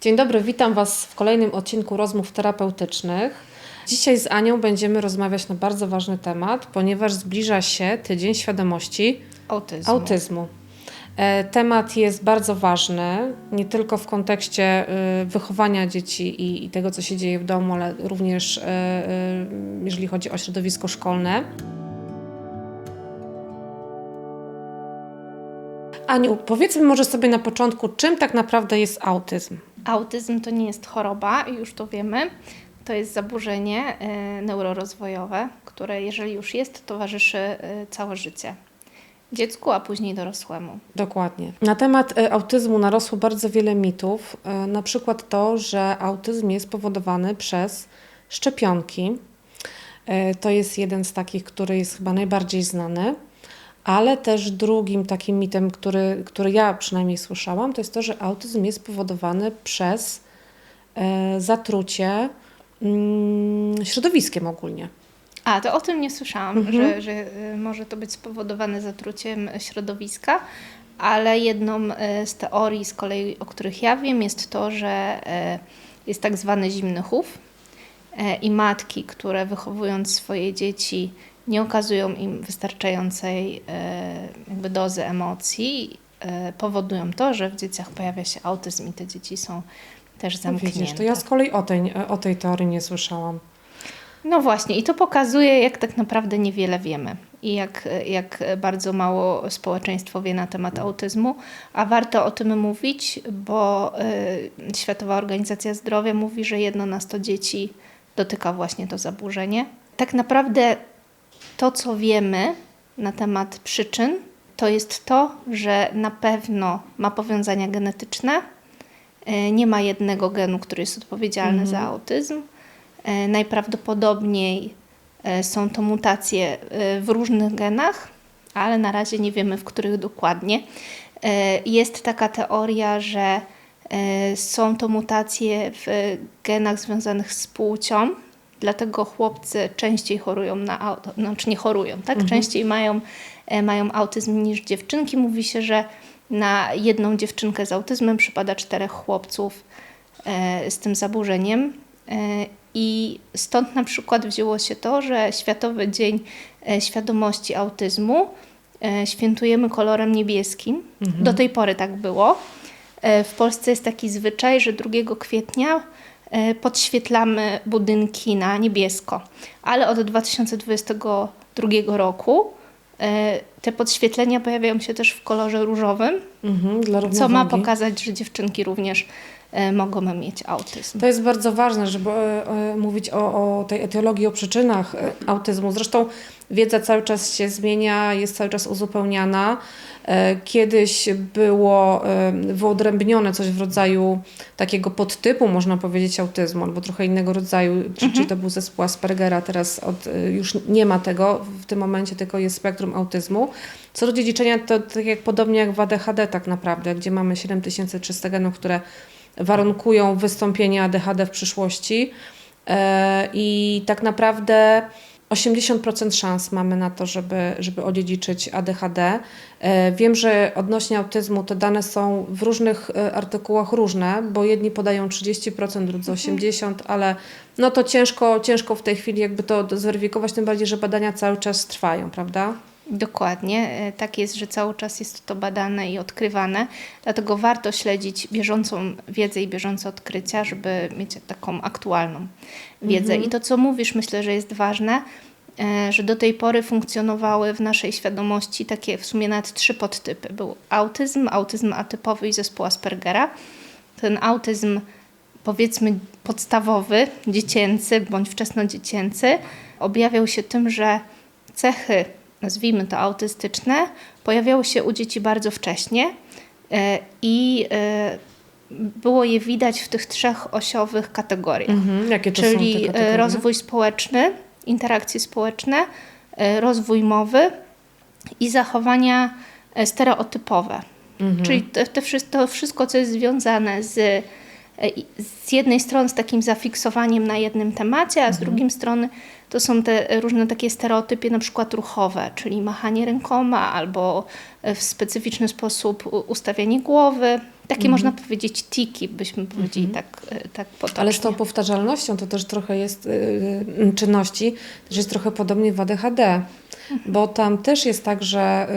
Dzień dobry, witam Was w kolejnym odcinku rozmów terapeutycznych. Dzisiaj z Anią będziemy rozmawiać na bardzo ważny temat, ponieważ zbliża się Tydzień Świadomości Autyzmu. Autyzmu. E, Temat jest bardzo ważny, nie tylko w kontekście y, wychowania dzieci i, tego, co się dzieje w domu, ale również y, y, jeżeli chodzi o środowisko szkolne. Aniu, powiedzmy może sobie na początku, czym tak naprawdę jest autyzm? Autyzm to nie jest choroba, już to wiemy. To jest zaburzenie e, neurorozwojowe, które jeżeli już jest, towarzyszy e, całe życie dziecku, a później dorosłemu. Dokładnie. Na temat e, autyzmu narosło bardzo wiele mitów. Na przykład to, że autyzm jest powodowany przez szczepionki. To jest jeden z takich, który jest chyba najbardziej znany. Ale też drugim takim mitem, który, który ja przynajmniej słyszałam, to jest to, że autyzm jest powodowany przez e, zatrucie mm, środowiskiem ogólnie. A, to o tym nie słyszałam, Mhm. że, że e, może to być spowodowane zatruciem środowiska, ale jedną e, z teorii z kolei, o których ja wiem, jest to, że e, jest tak zwany zimny chów i matki, które wychowując swoje dzieci nie okazują im wystarczającej e, jakby dozy emocji, e, powodują to, że w dzieciach pojawia się autyzm i te dzieci są też No zamknięte. Widzisz, to ja z kolei o tej, o tej teorii nie słyszałam. No właśnie, i to pokazuje, jak tak naprawdę niewiele wiemy i jak, jak bardzo mało społeczeństwo wie na temat autyzmu, a warto o tym mówić, bo y, Światowa Organizacja Zdrowia mówi, że jedno na 100 dzieci dotyka właśnie to zaburzenie. Tak naprawdę to, co wiemy na temat przyczyn, to jest to, że na pewno ma powiązania genetyczne, y, nie ma jednego genu, który jest odpowiedzialny za autyzm. E, Najprawdopodobniej e, są to mutacje e, w różnych genach, ale na razie nie wiemy, w których dokładnie. E, Jest taka teoria, że e, są to mutacje w genach związanych z płcią, dlatego chłopcy częściej chorują na auto, znaczy nie chorują, tak? Częściej mają, e, mają autyzm niż dziewczynki. Mówi się, że na jedną dziewczynkę z autyzmem przypada czterech chłopców e, z tym zaburzeniem. E, I stąd na przykład wzięło się to, że Światowy Dzień Świadomości Autyzmu świętujemy kolorem niebieskim. Do tej pory tak było. W Polsce jest taki zwyczaj, że 2 kwietnia podświetlamy budynki na niebiesko, ale od 2022 roku e, te podświetlenia pojawiają się też w kolorze różowym, Mhm, co ma pokazać, że dziewczynki również e, mogą mieć autyzm. To jest bardzo ważne, żeby e, e, mówić o, o tej etiologii, o przyczynach e, autyzmu. Zresztą wiedza cały czas się zmienia, jest cały czas uzupełniana. E, Kiedyś było e, wyodrębnione coś w rodzaju takiego podtypu, można powiedzieć, autyzmu, albo trochę innego rodzaju, czy, czy to był zespół Aspergera, teraz od, e, już nie ma tego w tym momencie, tylko jest spektrum autyzmu. Co do dziedziczenia, to tak jak podobnie jak w ADHD tak naprawdę, gdzie mamy 7300 genów, które warunkują wystąpienie ADHD w przyszłości. I tak naprawdę 80% szans mamy na to, żeby, żeby odziedziczyć ADHD. E, Wiem, że odnośnie autyzmu te dane są w różnych e, artykułach różne, bo jedni podają 30%, drudzy 80%, ale no to ciężko, ciężko w tej chwili jakby to zweryfikować, tym bardziej, że badania cały czas trwają, prawda? Dokładnie, e, tak jest, że cały czas jest to badane i odkrywane, dlatego warto śledzić bieżącą wiedzę i bieżące odkrycia, żeby mieć taką aktualną wiedzę. I to, co mówisz, myślę, że jest ważne, e, że do tej pory funkcjonowały w naszej świadomości takie w sumie nawet trzy podtypy. Był autyzm, autyzm atypowy i zespół Aspergera. Ten autyzm powiedzmy podstawowy, dziecięcy bądź wczesnodziecięcy, objawiał się tym, że cechy, nazwijmy to autystyczne, pojawiały się u dzieci bardzo wcześnie e, i e, było je widać w tych trzech osiowych kategoriach. Mhm. To Czyli e, rozwój społeczny, interakcje społeczne, rozwój mowy i zachowania stereotypowe. Mhm. Czyli wszy- to wszystko, co jest związane z, z jednej strony z takim zafiksowaniem na jednym temacie, a z drugiej strony to są te różne takie stereotypy, na przykład ruchowe, czyli machanie rękoma albo e, w specyficzny sposób ustawianie głowy. Takie można powiedzieć tiki, byśmy powiedzieli tak, e, tak potocznie. Ale z tą powtarzalnością to też trochę jest y, y, czynności, też jest trochę podobnie w ADHD, bo tam też jest tak, że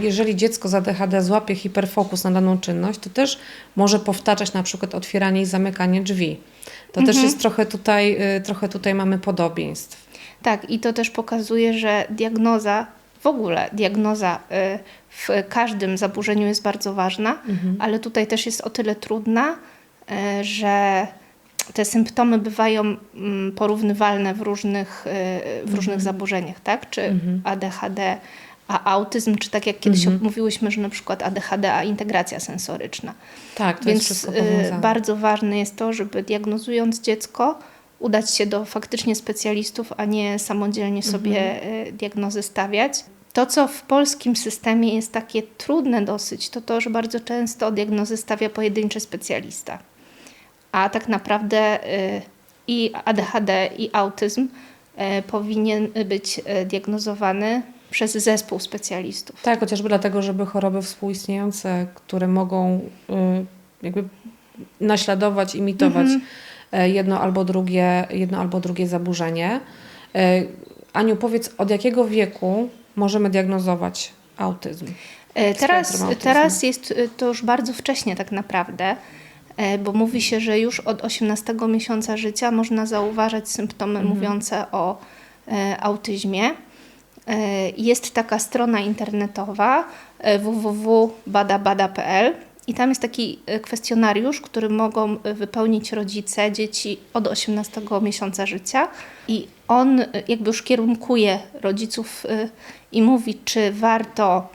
jeżeli dziecko z ADHD złapie hiperfokus na daną czynność, to też może powtarzać na przykład otwieranie i zamykanie drzwi. To też jest trochę tutaj, y, trochę tutaj mamy podobieństw. Tak, i to też pokazuje, że diagnoza, w ogóle diagnoza y, w każdym zaburzeniu jest bardzo ważna, ale tutaj też jest o tyle trudna, y, że te symptomy bywają mm, porównywalne w różnych, w różnych zaburzeniach, tak? Czy ADHD, a autyzm, czy tak jak kiedyś mówiłyśmy, że na przykład ADHD, a integracja sensoryczna. Tak, to jest Więc wszystko y, bardzo ważne jest to, żeby diagnozując dziecko, udać się do faktycznie specjalistów, a nie samodzielnie sobie y, diagnozy stawiać. To, co w polskim systemie jest takie trudne dosyć, to to, że bardzo często diagnozy stawia pojedynczy specjalista. A tak naprawdę y, i ADHD, i autyzm powinien być diagnozowany przez zespół specjalistów. Tak, chociażby dlatego, żeby choroby współistniejące, które mogą y, jakby naśladować, imitować e, jedno albo drugie, jedno albo drugie zaburzenie. E, Aniu, powiedz, od jakiego wieku możemy diagnozować autyzm? E, Teraz, teraz jest to już bardzo wcześnie tak naprawdę, bo mówi się, że już od 18 miesiąca życia można zauważać symptomy Mhm. mówiące o autyzmie. E, Jest taka strona internetowa e, www.badabada.pl i tam jest taki e, kwestionariusz, który mogą wypełnić rodzice dzieci od 18 miesiąca życia i on jakby już kierunkuje rodziców i mówi, czy warto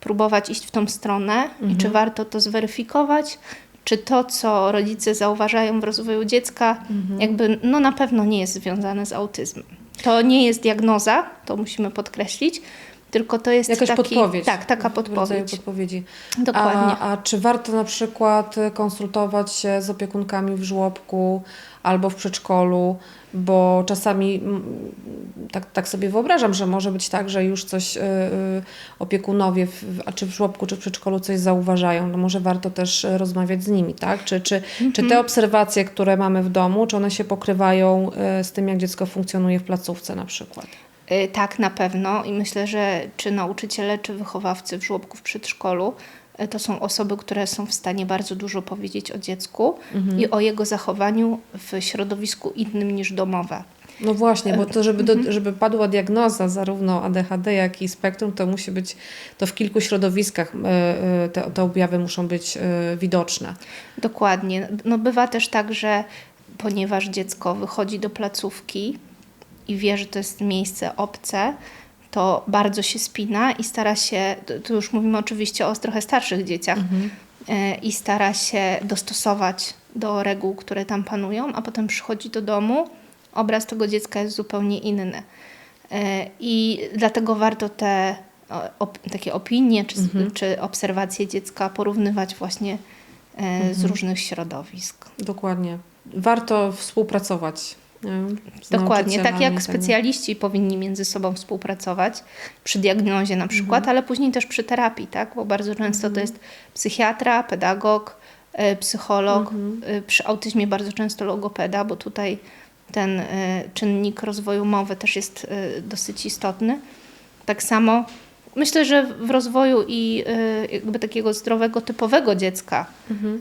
próbować iść w tą stronę i czy warto to zweryfikować, czy to, co rodzice zauważają w rozwoju dziecka, jakby no na pewno nie jest związane z autyzmem. To nie jest diagnoza, to musimy podkreślić, tylko to jest Jakaś taki, podpowiedź. Tak, taka podpowiedź. podpowiedzi. Dokładnie. A, a czy warto na przykład konsultować się z opiekunkami w żłobku albo w przedszkolu? Bo czasami tak, tak sobie wyobrażam, że może być tak, że już coś y, y, opiekunowie, w, a czy w żłobku, czy w przedszkolu coś zauważają. No może warto też y, rozmawiać z nimi, tak? Czy, czy, czy Mhm. te obserwacje, które mamy w domu, czy one się pokrywają y, z tym, jak dziecko funkcjonuje w placówce na przykład? Tak, na pewno. I myślę, że czy nauczyciele, czy wychowawcy w żłobku, w przedszkolu, to są osoby, które są w stanie bardzo dużo powiedzieć o dziecku i o jego zachowaniu w środowisku innym niż domowe. No właśnie, bo to, żeby, Mhm. do, żeby padła diagnoza zarówno ADHD, jak i spektrum, to musi być, to w kilku środowiskach e, e, te, te objawy muszą być e, widoczne. Dokładnie. No bywa też tak, że ponieważ dziecko wychodzi do placówki i wie, że to jest miejsce obce, to bardzo się spina i stara się, tu- już mówimy oczywiście o trochę starszych dzieciach, e, i stara się dostosować do reguł, które tam panują, a potem przychodzi do domu, obraz tego dziecka jest zupełnie inny. E, I dlatego warto te op, takie opinie czy, czy obserwacje dziecka porównywać właśnie e, z różnych środowisk. Dokładnie. Warto współpracować. Z Dokładnie, tak jak tak. specjaliści powinni między sobą współpracować przy diagnozie na przykład, ale później też przy terapii, tak? bo bardzo często to jest psychiatra, pedagog, e, psycholog, e, przy autyzmie bardzo często logopeda, bo tutaj ten e, czynnik rozwoju mowy też jest dosyć istotny. Tak samo myślę, że w rozwoju i jakby takiego zdrowego, typowego dziecka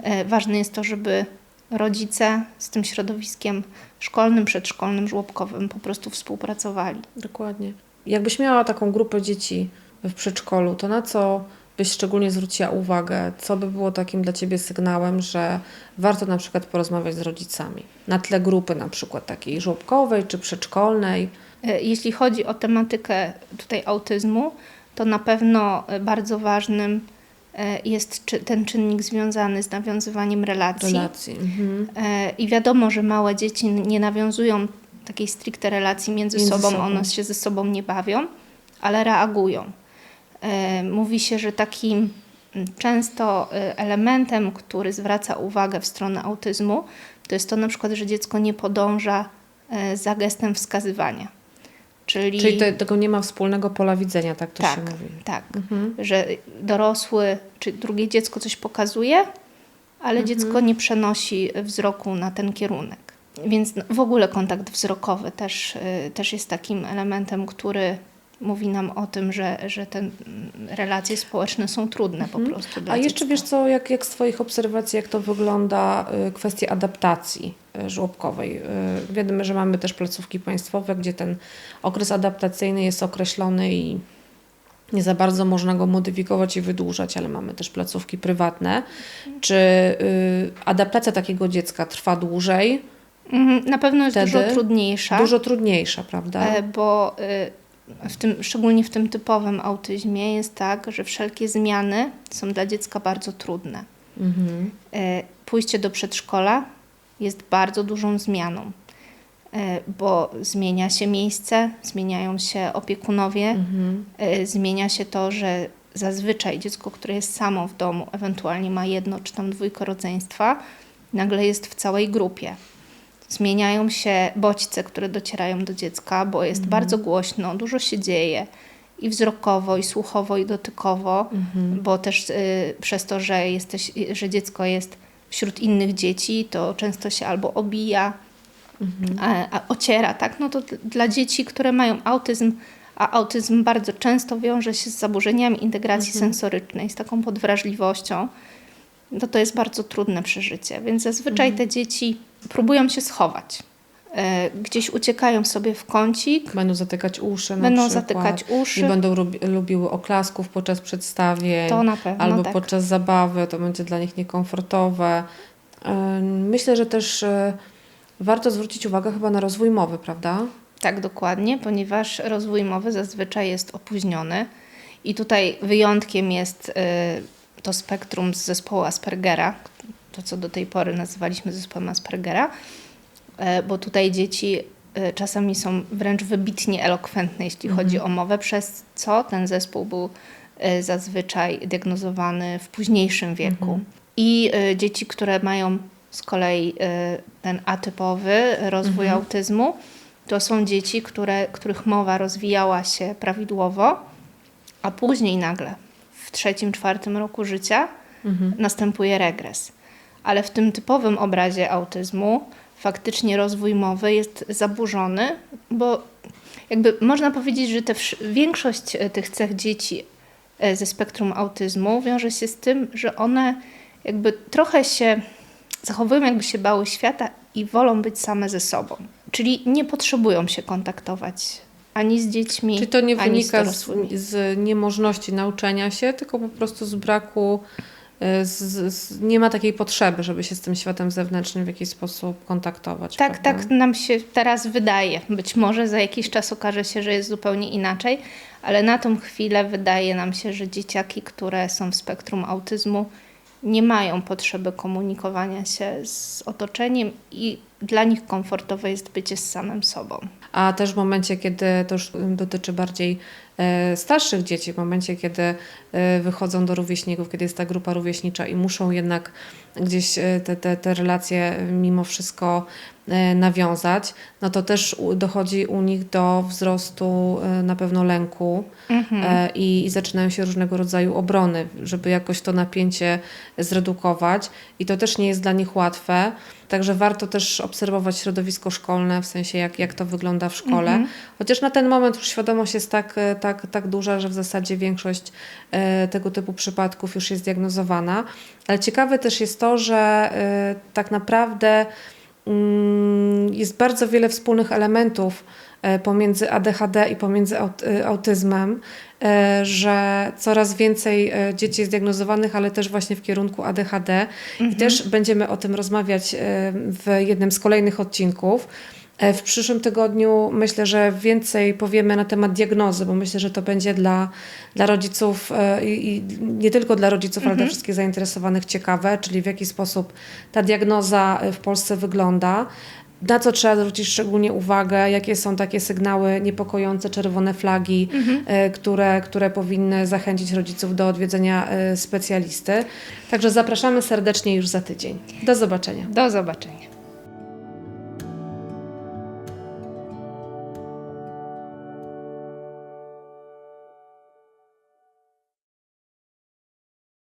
e, ważne jest to, żeby rodzice z tym środowiskiem szkolnym, przedszkolnym, żłobkowym po prostu współpracowali. Dokładnie. Jakbyś miała taką grupę dzieci w przedszkolu, to na co byś szczególnie zwróciła uwagę? Co by było takim dla Ciebie sygnałem, że warto na przykład porozmawiać z rodzicami? Na tle grupy na przykład takiej żłobkowej czy przedszkolnej? E, Jeśli chodzi o tematykę tutaj autyzmu, to na pewno e, bardzo ważnym jest czy- ten czynnik związany z nawiązywaniem relacji. Relacji. Mhm. E, I wiadomo, że małe dzieci nie nawiązują takiej stricte relacji między, Między sobą, sobą. one się ze sobą nie bawią, ale reagują. E, Mówi się, że takim często e, elementem, który zwraca uwagę w stronę autyzmu, to jest to na przykład, że dziecko nie podąża e, za gestem wskazywania. Czyli, Czyli te, tego nie ma wspólnego pola widzenia, tak to tak, się mówi. tak, Mhm. że dorosły czy drugie dziecko coś pokazuje, ale dziecko nie przenosi wzroku na ten kierunek. Więc w ogóle kontakt wzrokowy też, y, też jest takim elementem, który mówi nam o tym, że, że te relacje społeczne są trudne po prostu dla A jeszcze dziecka. wiesz co, jak, jak z Twoich obserwacji, jak to wygląda y, kwestia adaptacji y, żłobkowej? Y, wiadomo, że mamy też placówki państwowe, gdzie ten okres adaptacyjny jest określony i nie za bardzo można go modyfikować i wydłużać, ale mamy też placówki prywatne. Czy y, adaptacja takiego dziecka trwa dłużej? Mhm, Na pewno jest Wtedy dużo trudniejsza. Dużo trudniejsza, prawda? E, bo y, w tym, szczególnie w tym typowym autyzmie jest tak, że wszelkie zmiany są dla dziecka bardzo trudne. Mhm. E, Pójście do przedszkola jest bardzo dużą zmianą, e, bo zmienia się miejsce, zmieniają się opiekunowie, Mhm. e, zmienia się to, że zazwyczaj dziecko, które jest samo w domu, ewentualnie ma jedno czy tam dwójko rodzeństwa, nagle jest w całej grupie. Zmieniają się bodźce, które docierają do dziecka, bo jest bardzo głośno, dużo się dzieje i wzrokowo, i słuchowo, i dotykowo, bo też y, przez to, że, jesteś, że dziecko jest wśród innych dzieci, to często się albo obija, a, a ociera, tak? No to dla dzieci, które mają autyzm, a autyzm bardzo często wiąże się z zaburzeniami integracji sensorycznej, z taką podwrażliwością, to to jest bardzo trudne przeżycie. Więc zazwyczaj te dzieci próbują się schować. E, Gdzieś uciekają sobie w kącik, Będą zatykać uszy na będą przykład. zatykać uszy. Nie będą lubi, lubiły oklasków podczas przedstawień. To na pewno, Albo tak. podczas zabawy, to będzie dla nich niekomfortowe. Ym, Myślę, że też y, warto zwrócić uwagę chyba na rozwój mowy, prawda? Tak, dokładnie, ponieważ rozwój mowy zazwyczaj jest opóźniony. I tutaj wyjątkiem jest to spektrum z zespołu Aspergera, to co do tej pory nazywaliśmy zespołem Aspergera, e, bo tutaj dzieci y, czasami są wręcz wybitnie elokwentne, jeśli chodzi o mowę, przez co ten zespół był y, zazwyczaj diagnozowany w późniejszym wieku. I y, dzieci, które mają z kolei ten atypowy rozwój autyzmu, to są dzieci, które, których mowa rozwijała się prawidłowo, a później nagle w trzecim, czwartym roku życia następuje regres. Ale w tym typowym obrazie autyzmu faktycznie rozwój mowy jest zaburzony, bo jakby można powiedzieć, że te, większość e, tych cech dzieci e, ze spektrum autyzmu wiąże się z tym, że one jakby trochę się zachowują, jakby się bały świata i wolą być same ze sobą. Czyli nie potrzebują się kontaktować ani z dziećmi, Czyli to nie wynika z, z niemożności nauczenia się, tylko po prostu z braku, z, z, nie ma takiej potrzeby, żeby się z tym światem zewnętrznym w jakiś sposób kontaktować. Tak, prawda? tak nam się teraz wydaje. Być może za jakiś czas okaże się, że jest zupełnie inaczej, ale na tą chwilę wydaje nam się, że dzieciaki, które są w spektrum autyzmu, nie mają potrzeby komunikowania się z otoczeniem i dla nich komfortowe jest bycie z samym sobą. A też w momencie, kiedy to już dotyczy bardziej e, starszych dzieci, w momencie, kiedy e, wychodzą do rówieśników, kiedy jest ta grupa rówieśnicza i muszą jednak gdzieś e, te, te, te relacje mimo wszystko nawiązać, no to też dochodzi u nich do wzrostu na pewno lęku e, i, i zaczynają się różnego rodzaju obrony, żeby jakoś to napięcie zredukować i to też nie jest dla nich łatwe. Także warto też obserwować środowisko szkolne, w sensie jak, jak to wygląda w szkole. Chociaż na ten moment już świadomość jest tak, e, tak, tak duża, że w zasadzie większość e, tego typu przypadków już jest diagnozowana. Ale ciekawe też jest to, że e, tak naprawdę mm, jest bardzo wiele wspólnych elementów pomiędzy ADHD i pomiędzy aut- autyzmem, że coraz więcej e, dzieci jest diagnozowanych, ale też właśnie w kierunku ADHD. I też będziemy o tym rozmawiać e, w jednym z kolejnych odcinków. E, W przyszłym tygodniu myślę, że więcej powiemy na temat diagnozy, bo myślę, że to będzie dla, dla rodziców e, i, i nie tylko dla rodziców, ale dla wszystkich zainteresowanych ciekawe, czyli w jaki sposób ta diagnoza e, w Polsce wygląda. Na co trzeba zwrócić szczególnie uwagę, jakie są takie sygnały niepokojące, czerwone flagi, e, które, które powinny zachęcić rodziców do odwiedzenia e, specjalisty. Także zapraszamy serdecznie już za tydzień. Do zobaczenia. Do zobaczenia.